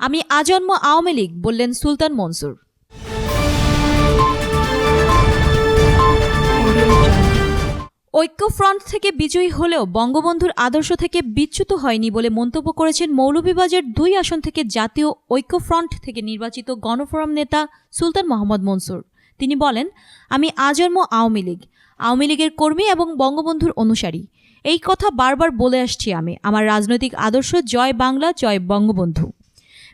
আমি আজন্ম আওয়ামী লীগ, বললেন সুলতান মনসুর। ঐক্যফ্রন্ট থেকে বিজয়ী হলেও বঙ্গবন্ধুর আদর্শ থেকে বিচ্যুত হয়নি বলে মন্তব্য করেছেন মৌলভীবাজার দুই আসন থেকে জাতীয় ঐক্যফ্রন্ট থেকে নির্বাচিত গণফোরাম নেতা সুলতান মোহাম্মদ মনসুর। তিনি বলেন, আমি আজন্ম আওয়ামী লীগ, আওয়ামী লীগের কর্মী এবং বঙ্গবন্ধুর অনুসারী। এই কথা বারবার বলে আসছি আমি। আমার রাজনৈতিক আদর্শ জয় বাংলা, জয় বঙ্গবন্ধু।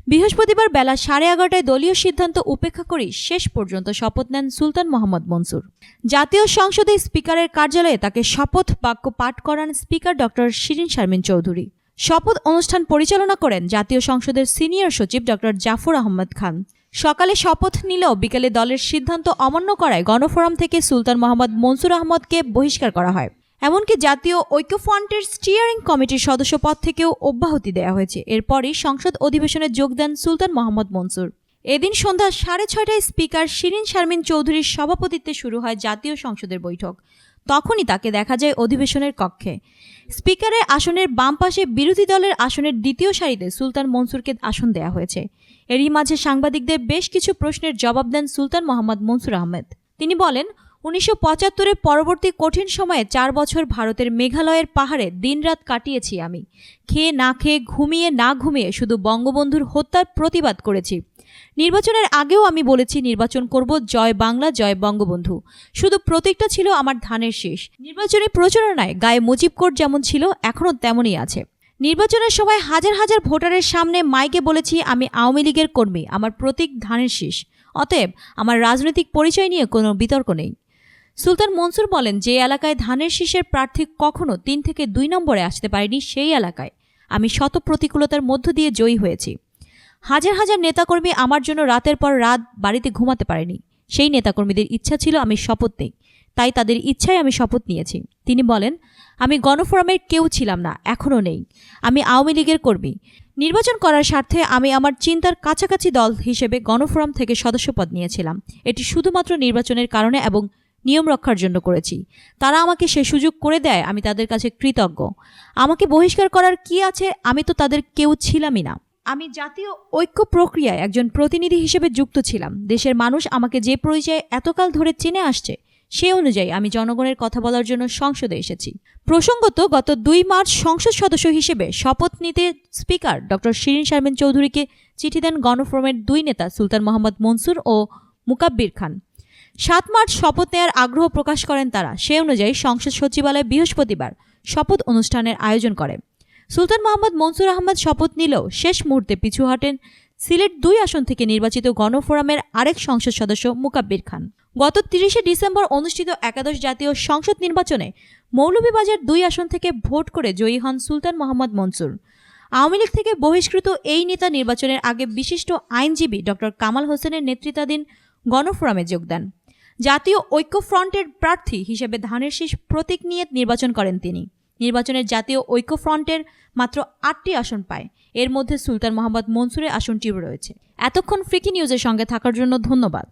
বৃহস্পতিবার বেলা সাড়ে এগারোটায় দলীয় সিদ্ধান্ত উপেক্ষা করে শেষ পর্যন্ত শপথ নেন সুলতান মোহাম্মদ মনসুর। জাতীয় সংসদে স্পিকারের কার্যালয়ে তাকে শপথ বাক্য পাঠ করান স্পিকার ডক্টর শিরিন শারমিন চৌধুরী। শপথ অনুষ্ঠান পরিচালনা করেন জাতীয় সংসদের সিনিয়র সচিব ডক্টর জাফর আহমদ খান। সকালে শপথ নিলেও বিকেলে দলের সিদ্ধান্ত অমান্য করায় গণফোরাম থেকে সুলতান মোহাম্মদ মনসুর আহমদকে বহিষ্কার করা হয়। এমনকি জাতীয় ঐক্যফ্রন্টের স্টিয়ারিং কমিটির সদস্য পদ থেকেও অব্যাহতি দেওয়া হয়েছে। এরপরই সংসদ অধিবেশনে যোগ দেন সুলতান মোহাম্মদ মনসুর। এদিন সন্ধ্যা সাড়ে ছয়টায় স্পিকার শিরিন শারমিন চৌধুরীর সভাপতিত্বে শুরু হয় জাতীয় সংসদের বৈঠক। তখনই তাকে দেখা যায় অধিবেশনের কক্ষে। স্পিকারের আসনের বাম পাশে বিরোধী দলের আসনের দ্বিতীয় সারিতে সুলতান মনসুরকে আসন দেওয়া হয়েছে। এরই মাঝে সাংবাদিকদের বেশ কিছু প্রশ্নের জবাব দেন সুলতান মোহাম্মদ মনসুর আহমেদ। তিনি বলেন উনিশশো পঁচাত্তরের পরবর্তী কঠিন সময়ে চার বছর ভারতের মেঘালয়ের পাহাড়ে দিনরাত কাটিয়েছি আমি। খেয়ে না খেয়ে, ঘুমিয়ে না ঘুমিয়ে শুধু বঙ্গবন্ধুর হত্যার প্রতিবাদ করেছি। নির্বাচনের আগেও আমি বলেছি নির্বাচন করব, জয় বাংলা, জয় বঙ্গবন্ধু। শুধু প্রতীকটা ছিল আমার ধানের শীষ। নির্বাচনী প্রচারণায় গায়ে মুজিব কোট যেমন ছিল, এখনও তেমনই আছে। নির্বাচনের সময় হাজার হাজার ভোটারের সামনে মাইকে বলেছি, আমি আওয়ামী লীগের কর্মী, আমার প্রতীক ধানের শীষ। অতএব আমার রাজনৈতিক পরিচয় নিয়ে কোনো বিতর্ক নেই। সুলতান মনসুর বলেন, যে এলাকায় ধানের শীষের প্রার্থী কখনো তিন থেকে দুই নম্বরে আসতে পারেনি, সেই এলাকায়। আমি শত প্রতিকূলতার মধ্য দিয়ে জয়ী হয়েছি। হাজার হাজার নেতাকর্মী আমার জন্য রাতের পর রাত বাড়িতে ঘুমাতে পারেনি। সেই নেতাকর্মীদের ইচ্ছা ছিল আমি শপথ নেই। তাই তাদের ইচ্ছায় আমি শপথ নিয়েছি। তিনি বলেন, আমি গণফোরামের কেউ ছিলাম না এখনও নেই। আমি আওয়ামী লীগের কর্মী। নির্বাচন করার স্বার্থে আমি আমার চিন্তার কাছাকাছি দল হিসেবে গণফোরাম থেকে সদস্যপদ নিয়েছিলাম। এটি শুধুমাত্র নির্বাচনের কারণে এবং নিয়ম রক্ষার জন্য করেছি। তারা আমাকে সে সুযোগ করে দেয়, আমি তাদের কাছে কৃতজ্ঞ। আমাকে বহিষ্কার করার কি আছে, আমি তো তাদের কেউ ছিলামই না। আমি জাতীয় ঐক্য প্রক্রিয়ায় একজন প্রতিনিধি হিসেবে যুক্ত ছিলাম। দেশের মানুষ আমাকে যে পরিচয়ে এতকাল ধরে চিনে আসছে, সে অনুযায়ী আমি জনগণের কথা বলার জন্য সংসদে এসেছি। প্রসঙ্গত, গত দুই মার্চ সংসদ সদস্য হিসেবে শপথ নিতে স্পিকার ডক্টর শিরিন শারমিন চৌধুরীকে চিঠি দেন গণফোরামের দুই নেতা সুলতান মোহাম্মদ মনসুর ও মুকাব্বির খান। সাত মার্চ শপথ নেয়ার আগ্রহ প্রকাশ করেন তারা। সে অনুযায়ী সংসদ সচিবালয় বৃহস্পতিবার শপথ অনুষ্ঠানের আয়োজন করে। সুলতান মোহাম্মদ মনসুর আহমদ শপথ নিলেও শেষ মুহূর্তে পিছু হাঁটেন সিলেট দুই আসন থেকে নির্বাচিত গণফোরামের আরেক সংসদ সদস্য মুকাব্বির খান। গত তিরিশে ডিসেম্বর অনুষ্ঠিত একাদশ জাতীয় সংসদ নির্বাচনে মৌলভীবাজার দুই আসন থেকে ভোট করে জয়ী হন সুলতান মোহাম্মদ মনসুর। আওয়ামী লীগ থেকে বহিষ্কৃত এই নেতা নির্বাচনের আগে বিশিষ্ট আইনজীবী ডক্টর কামাল হোসেনের নেতৃত্বাধীন গণফোরামে যোগ দেন। জাতীয় ঐক্যফ্রন্টের প্রার্থী হিসেবে ধানের শীষ প্রতীক নিয়ে নির্বাচন করেন তিনি। নির্বাচনের জাতীয় ঐক্যফ্রন্টের মাত্র আটটি আসন পায়। এর মধ্যে সুলতান মোহাম্মদ মনসুরের আসনটিও রয়েছে। এতক্ষণ ফ্রিকি নিউজের সঙ্গে থাকার জন্য ধন্যবাদ।